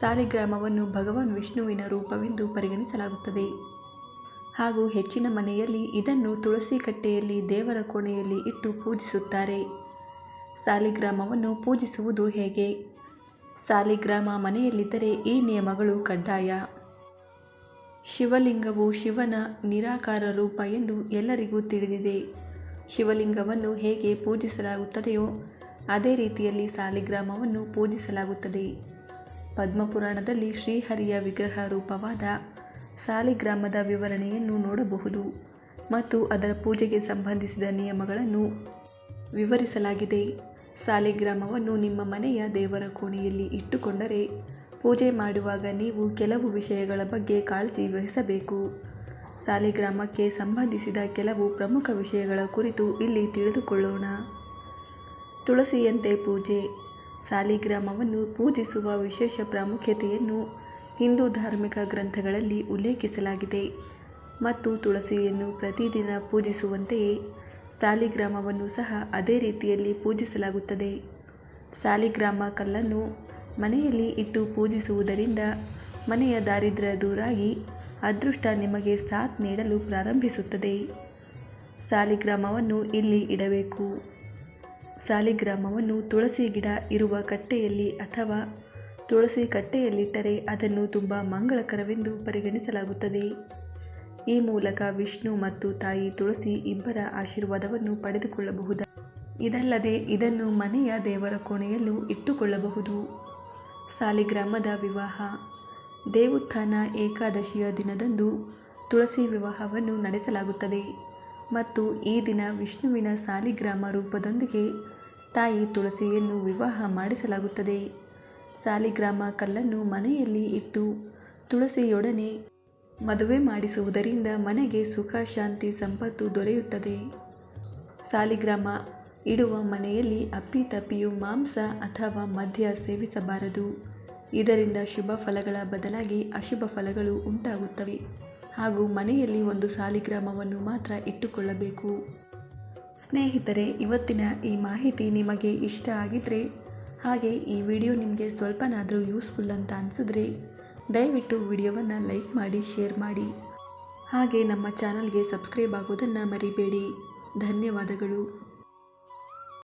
ಸಾಲಿಗ್ರಾಮವನ್ನು ಭಗವಾನ್ ವಿಷ್ಣುವಿನ ರೂಪವೆಂದು ಪರಿಗಣಿಸಲಾಗುತ್ತದೆ. ಹಾಗೂ ಹೆಚ್ಚಿನ ಮನೆಯಲ್ಲಿ ಇದನ್ನು ತುಳಸಿ ಕಟ್ಟೆಯಲ್ಲಿ ದೇವರ ಕೋಣೆಯಲ್ಲಿ ಇಟ್ಟು ಪೂಜಿಸುತ್ತಾರೆ. ಸಾಲಿಗ್ರಾಮವನ್ನು ಪೂಜಿಸುವುದು ಹೇಗೆ? ಸಾಲಿಗ್ರಾಮ ಮನೆಯಲ್ಲಿದ್ದರೆ ಈ ನಿಯಮಗಳು ಕಡ್ಡಾಯ. ಶಿವಲಿಂಗವು ಶಿವನ ನಿರಾಕಾರ ರೂಪ ಎಂದು ಎಲ್ಲರಿಗೂ ತಿಳಿದಿದೆ. ಶಿವಲಿಂಗವನ್ನು ಹೇಗೆ ಪೂಜಿಸಲಾಗುತ್ತದೆಯೋ, ಅದೇ ರೀತಿಯಲ್ಲಿ ಸಾಲಿಗ್ರಾಮವನ್ನು ಪೂಜಿಸಲಾಗುತ್ತದೆ. ಪದ್ಮಪುರಾಣದಲ್ಲಿ ಶ್ರೀಹರಿಯ ವಿಗ್ರಹ ರೂಪವಾದ ಸಾಲಿಗ್ರಾಮದ ವಿವರಣೆಯನ್ನು ನೋಡಬಹುದು ಮತ್ತು ಅದರ ಪೂಜೆಗೆ ಸಂಬಂಧಿಸಿದ ನಿಯಮಗಳನ್ನು ವಿವರಿಸಲಾಗಿದೆ. ಸಾಲಿಗ್ರಾಮವನ್ನು ನಿಮ್ಮ ಮನೆಯ ದೇವರ ಕೋಣೆಯಲ್ಲಿ ಇಟ್ಟುಕೊಂಡರೆ ಪೂಜೆ ಮಾಡುವಾಗ ನೀವು ಕೆಲವು ವಿಷಯಗಳ ಬಗ್ಗೆ ಕಾಳಜಿ ವಹಿಸಬೇಕು. ಸಾಲಿಗ್ರಾಮಕ್ಕೆ ಸಂಬಂಧಿಸಿದ ಕೆಲವು ಪ್ರಮುಖ ವಿಷಯಗಳ ಕುರಿತು ಇಲ್ಲಿ ತಿಳಿದುಕೊಳ್ಳೋಣ. ತುಳಸಿಯಂತೆ ಪೂಜೆ. ಸಾಲಿಗ್ರಾಮವನ್ನು ಪೂಜಿಸುವ ವಿಶೇಷ ಪ್ರಾಮುಖ್ಯತೆಯನ್ನು ಹಿಂದೂ ಧಾರ್ಮಿಕ ಗ್ರಂಥಗಳಲ್ಲಿ ಉಲ್ಲೇಖಿಸಲಾಗಿದೆ. ಮತ್ತು ತುಳಸಿಯನ್ನು ಪ್ರತಿದಿನ ಪೂಜಿಸುವಂತೆಯೇ ಸಾಲಿಗ್ರಾಮವನ್ನು ಸಹ ಅದೇ ರೀತಿಯಲ್ಲಿ ಪೂಜಿಸಲಾಗುತ್ತದೆ. ಸಾಲಿಗ್ರಾಮ ಕಲ್ಲನ್ನು ಮನೆಯಲ್ಲಿ ಇಟ್ಟು ಪೂಜಿಸುವುದರಿಂದ ಮನೆಯ ದಾರಿದ್ರ್ಯ ದೂರಾಗಿ ಅದೃಷ್ಟ ನಿಮಗೆ ಸಾಥ್ ನೀಡಲು ಪ್ರಾರಂಭಿಸುತ್ತದೆ. ಸಾಲಿಗ್ರಾಮವನ್ನು ಇಲ್ಲಿ ಇಡಬೇಕು. ಸಾಲಿಗ್ರಾಮವನ್ನು ತುಳಸಿ ಗಿಡ ಇರುವ ಕಟ್ಟೆಯಲ್ಲಿ ಅಥವಾ ತುಳಸಿ ಕಟ್ಟೆಯಲ್ಲಿಟ್ಟರೆ ಅದನ್ನು ತುಂಬ ಮಂಗಳಕರವೆಂದು ಪರಿಗಣಿಸಲಾಗುತ್ತದೆ. ಈ ಮೂಲಕ ವಿಷ್ಣು ಮತ್ತು ತಾಯಿ ತುಳಸಿ ಇಬ್ಬರ ಆಶೀರ್ವಾದವನ್ನು ಪಡೆದುಕೊಳ್ಳಬಹುದು. ಇದಲ್ಲದೆ ಇದನ್ನು ಮನೆಯ ದೇವರ ಕೋಣೆಯಲ್ಲೂ ಇಟ್ಟುಕೊಳ್ಳಬಹುದು. ಸಾಲಿಗ್ರಾಮದ ವಿವಾಹ. ದೇವುತ್ಥಾನ ಏಕಾದಶಿಯ ದಿನದಂದು ತುಳಸಿ ವಿವಾಹವನ್ನು ನಡೆಸಲಾಗುತ್ತದೆ. ಮತ್ತು ಈ ದಿನ ವಿಷ್ಣುವಿನ ಸಾಲಿಗ್ರಾಮ ರೂಪದೊಂದಿಗೆ ತಾಯಿ ತುಳಸಿಯನ್ನು ವಿವಾಹ ಮಾಡಿಸಲಾಗುತ್ತದೆ. ಸಾಲಿಗ್ರಾಮ ಕಲ್ಲನ್ನು ಮನೆಯಲ್ಲಿ ಇಟ್ಟು ತುಳಸಿಯೊಡನೆ ಮದುವೆ ಮಾಡಿಸುವುದರಿಂದ ಮನೆಗೆ ಸುಖ, ಶಾಂತಿ, ಸಂಪತ್ತು ದೊರೆಯುತ್ತದೆ. ಸಾಲಿಗ್ರಾಮ ಇಡುವ ಮನೆಯಲ್ಲಿ ಅಪ್ಪಿತಪ್ಪಿಯು ಮಾಂಸ ಅಥವಾ ಮದ್ಯ ಸೇವಿಸಬಾರದು. ಇದರಿಂದ ಶುಭ ಫಲಗಳ ಬದಲಾಗಿ ಅಶುಭ ಫಲಗಳು ಉಂಟಾಗುತ್ತವೆ. ಹಾಗೂ ಮನೆಯಲ್ಲಿ ಒಂದು ಸಾಲಿಗ್ರಾಮವನ್ನು ಮಾತ್ರ ಇಟ್ಟುಕೊಳ್ಳಬೇಕು. ಸ್ನೇಹಿತರೆ, ಇವತ್ತಿನ ಈ ಮಾಹಿತಿ ನಿಮಗೆ ಇಷ್ಟ ಆಗಿದ್ದರೆ ಹಾಗೆ ಈ ವಿಡಿಯೋ ನಿಮಗೆ ಸ್ವಲ್ಪನಾದರೂ ಯೂಸ್ಫುಲ್ ಅಂತ ಅನಿಸಿದ್ರೆ, ದಯವಿಟ್ಟು ವಿಡಿಯೋವನ್ನು ಲೈಕ್ ಮಾಡಿ, ಶೇರ್ ಮಾಡಿ. ಹಾಗೆ ನಮ್ಮ ಚಾನಲ್ಗೆ ಸಬ್ಸ್ಕ್ರೈಬ್ ಆಗೋದನ್ನು ಮರಿಬೇಡಿ. ಧನ್ಯವಾದಗಳು.